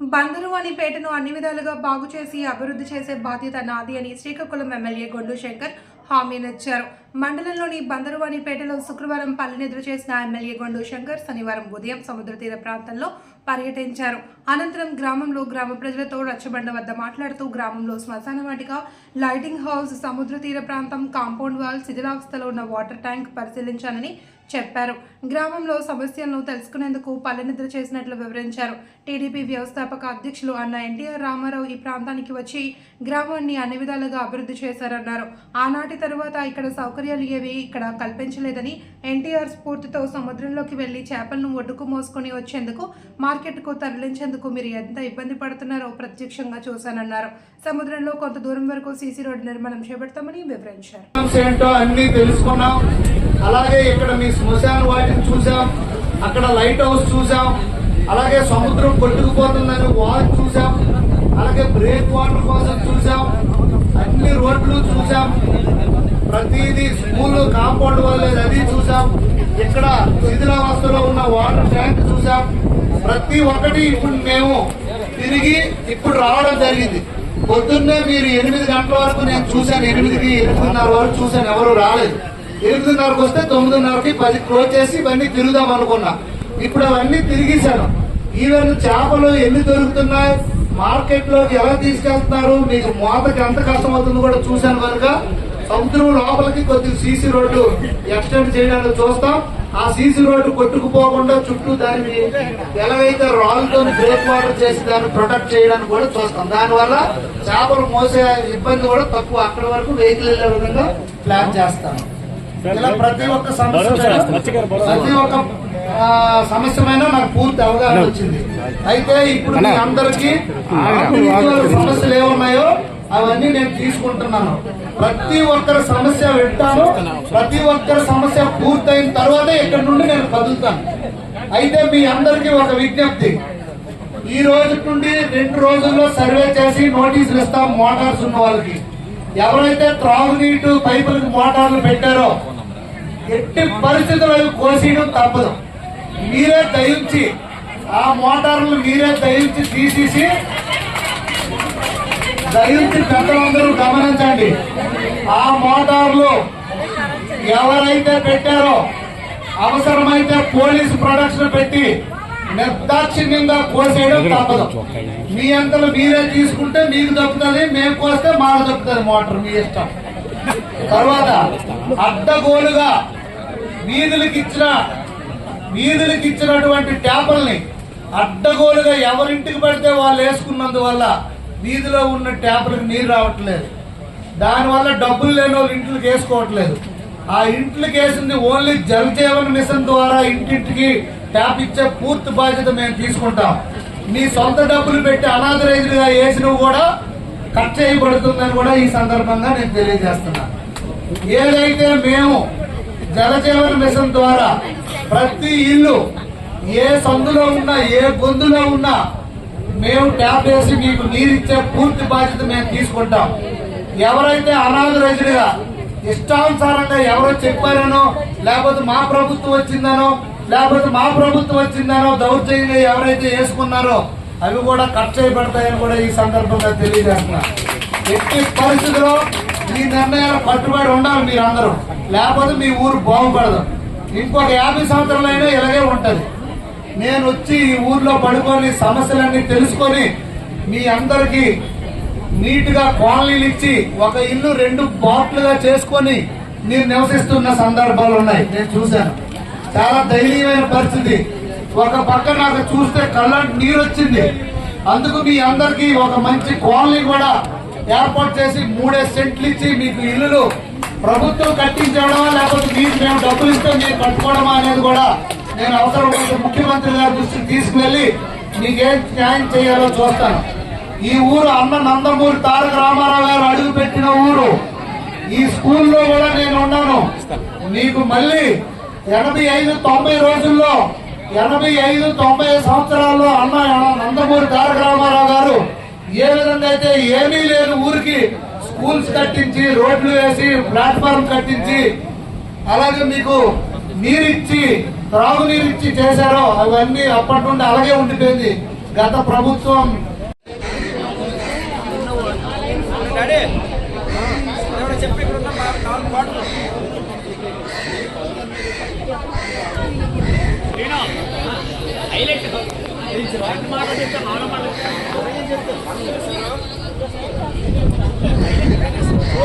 బంధువు అని పేటను అన్ని విధాలుగా బాగు చేసి అభివృద్ధి చేసే బాధ్యత నాది అని శ్రీకాకుళం ఎమ్మెల్యే గొండు శంకర్ హామీనిచ్చారు. మండలంలోని బందరువాణిపేటలో శుక్రవారం పల్లెనిద్ర చేసిన ఎమ్మెల్యే గొండు శంకర్ శనివారం ఉదయం సముద్ర తీర ప్రాంతంలో పర్యటించారు. అనంతరం గ్రామంలో గ్రామ ప్రజలతో రచ్చబండ వద్ద మాట్లాడుతూ గ్రామంలో శ్మశాన వాటిక లైటింగ్ హౌస్ సముద్ర తీర ప్రాంతం కాంపౌండ్ వాల్ శిథిలావస్థలో ఉన్న వాటర్ ట్యాంక్ పరిశీలించానని చెప్పారు. గ్రామంలో సమస్యలను తెలుసుకునేందుకు పల్లెనిద్ర చేసినట్లు వివరించారు. టీడీపీ వ్యవస్థాపక అధ్యక్షులు అన్న ఎన్టీఆర్ రామారావు ఈ ప్రాంతానికి వచ్చి గ్రామాన్ని అన్ని విధాలుగా అభివృద్ధి చేశారన్నారు. ఆనాటి తరువాత ఇక్కడ సౌకర్యం సౌకర్యాలు ఏవి ఇక్కడ కల్పించలేదని ఎన్టీఆర్ స్ఫూర్తితో సముద్రంలోకి వెళ్ళి చేపలను ఒడ్డుకు మోసుకొని వచ్చేందుకు మార్కెట్కు తరలించేందుకు మీరు ఎంత ఇబ్బంది పడుతున్నారో ప్రత్యక్షంగా చూశానన్నారు. సముద్రంలో కొంత దూరం వరకు సీసీ రోడ్డు నిర్మాణం చేపడతామని వివరించారు. అన్ని తెలుసుకున్నాం. అలాగే ఇక్కడ మీ శ్మశాన వాటిని చూసాం అక్కడ లైట్ హౌస్ చూసాం అలాగే సముద్రం కొట్టుకుపోతుందని వాచ్ చూసాం అలాగే బ్రేక్ వాటర్ కోసం చూసాం అన్ని రోడ్లు చూసాం ప్రతిదీ స్కూల్ కాంపౌండ్ వాళ్ళేది అది చూసాం ఇక్కడ శిథిలావస్థలో ఉన్న వాటర్ ట్యాంక్ చూసాం ప్రతి ఒక్కటి ఇప్పుడు మేము తిరిగి ఇప్పుడు రావడం జరిగింది. పొద్దున్నే మీరు ఎనిమిది గంటల వరకు నేను చూశాను. ఎనిమిదికి ఎనిమిదిన్నర వరకు చూశాను. ఎవరు రాలేదు. ఎనిమిదిన్నరకు వస్తే తొమ్మిదిన్నరకి పది క్లోజ్ చేసి ఇవన్నీ తిరుగుదాం అనుకున్నా. ఇప్పుడు అవన్నీ తిరిగేశాను. ఈవెన్ చేపలు ఎన్ని దొరుకుతున్నాయి? మార్కెట్లోకి ఎలా తీసుకెళ్తున్నారు? మీకు మోతకి ఎంత కష్టం అవుతుందో కూడా చూశాను కనుక సముద్రం లోపలికి కొద్ది సీసీ రోడ్డు ఎక్స్టెండ్ చేయడానికి చూస్తాం. ఆ సీసీ రోడ్డు కొట్టుకుపోకుండా చుట్టూ దాన్ని ఎలాగైతే రాళ్ళతో బ్రేక్ వాటర్ చేసి దాన్ని ప్రొటెక్ట్ చేయడానికి కూడా చూస్తాం. దానివల్ల చేపలు మోసే ఇబ్బంది కూడా తక్కువ. అక్కడి వరకు వెహికల్ వెళ్ళే విధంగా ప్లాన్ చేస్తాం. ఇలా ప్రతి ఒక్క సమస్య ప్రతి ఒక్క సమస్య మీద నాకు పూర్తి అవగాహన వచ్చింది. అయితే ఇప్పుడు మీ అందరికీ సమస్యలు ఏమున్నాయో అవన్నీ నేను తీసుకుంటున్నాను. ప్రతి ఒక్కరి సమస్య వింటాను. ప్రతి ఒక్కరి సమస్య పూర్తయిన తర్వాతే ఇక్కడ నుండి నేను కదులుతాను. అయితే మీ అందరికీ ఒక విజ్ఞప్తి. ఈ రోజు నుండి రెండు రోజుల్లో సర్వే చేసి నోటీసులు ఇస్తాం మోటార్స్ ఉన్న వాళ్ళకి. ఎవరైతే త్రాగునీటి పైపులకు మోటార్లు పెట్టారో ఎట్టి పరిస్థితులు కోసేయడం తప్పదు. మీరే దయించి ఆ మోటార్లు మీరే దయించి తీసేసి దయించి పెద్దలందరూ గమనించండి. ఆ మోటార్లు ఎవరైతే పెట్టారో అవసరమైతే పోలీసు ప్రొడక్షన్ పెట్టి నిర్దాక్షిణ్యంగా కోసేయడం తప్పదు. మీ అంతలో మీరే తీసుకుంటే మీకు తప్పుతుంది మేము కోస్తే మాకు తప్పుతుంది మోటార్ మీ ఇష్టం. తర్వాత అడ్డగోలుగా వీధులకు ఇచ్చిన వీధులకు ఇచ్చినటువంటి ట్యాపుల్ని అడ్డగోలుగా ఎవరింటికి పడితే వాళ్ళు వేసుకున్నందువల్ల వీధిలో ఉన్న ట్యాపులకు నీరు రావట్లేదు. దానివల్ల డబ్బులు లేని వాళ్ళు ఇంట్లోకి వేసుకోవట్లేదు. ఆ ఇంట్లోకి వేసింది ఓన్లీ జల్ జీవన్ మిషన్ ద్వారా ఇంటింటికి ట్యాప్ ఇచ్చే పూర్తి బాధ్యత మేము తీసుకుంటాం. మీ సొంత డబ్బులు పెట్టి అనాథరైజ్డ్ వేసినవి కూడా కట్ చేయబడుతుందని కూడా ఈ సందర్భంగా నేను తెలియజేస్తున్నా. ఏదైతే మేము జలజీవన మిషన్ ద్వారా ప్రతి ఇల్లు ఏ సందులో ఉన్నా ఏ గొంతులో ఉన్నా మేము ట్యాప్ వేసి మీకు నీరిచ్చే పూర్తి బాధ్యత మేము తీసుకుంటాం. ఎవరైతే అనాథరైజ్డ్గా ఇష్టానుసారంగా ఎవరో చెప్పారనో లేకపోతే మా ప్రభుత్వం వచ్చిందనో లేకపోతే మా ప్రభుత్వం వచ్చిందనో దౌర్జన్యంగా ఎవరైతే వేసుకున్నారో అవి కూడా కట్ చేయబడతాయని కూడా ఈ సందర్భంగా తెలియజేస్తున్నా. ఎట్టి పరిస్థితిలో మీ నిర్ణయాలు కట్టుబడి ఉండాలి మీరందరూ. లేకపోతే మీ ఊరు బాగుపడదు. ఇంకొక యాభై సంవత్సరాలైనా ఇలాగే ఉంటది. నేను వచ్చి ఈ ఊర్లో పడుకొని సమస్యలన్నీ తెలుసుకొని మీ అందరికి నీట్గా కాలనీలు ఇచ్చి ఒక ఇల్లు రెండు బాట్లుగా చేసుకొని మీరు నివసిస్తున్న సందర్భాలు ఉన్నాయి. నేను చూశాను. చాలా దయనీయమైన పరిస్థితి. ఒక పక్క నాకు చూస్తే కళ్ళంటి నీరు వచ్చింది అందుకు మీ అందరికి ఒక మంచి కాలనీ కూడా ఏర్పాటు చేసి మూడే సెంట్లు ఇచ్చి మీకు ఇల్లులు ప్రభుత్వం కట్టించడమా లేకపోతే మీకు మేము డబ్బులు ఇస్తే మీరు కట్టుకోవడమా అనేది కూడా నేను అవసరమైతే ముఖ్యమంత్రి గారి దృష్టికి తీసుకువెళ్ళి నీకేం న్యాయం చేయాలో చూస్తాను. ఈ ఊరు అన్న నందమూరి తారక రామారావు గారు అడుగు పెట్టిన ఊరు. ఈ స్కూల్లో కూడా నేను ఉన్నాను. మీకు మళ్ళీ ఎనభై ఐదు తొంభై రోజుల్లో ఎనభై ఐదు తొంభై సంవత్సరాల్లో అన్న నందమూరి తారక రామారావు గారు ఏ విధంగా అయితే ఏమీ లేని ఊరికి స్కూల్స్ కట్టించి రోడ్లు వేసి ప్లాట్ఫామ్ కట్టించి అలాగే మీకు నీరిచ్చి త్రాగునీరు ఇచ్చి చేశారో అవన్నీ అప్పటి నుండి అలాగే ఉండిపోయింది. గత ప్రభుత్వం. హైలైట్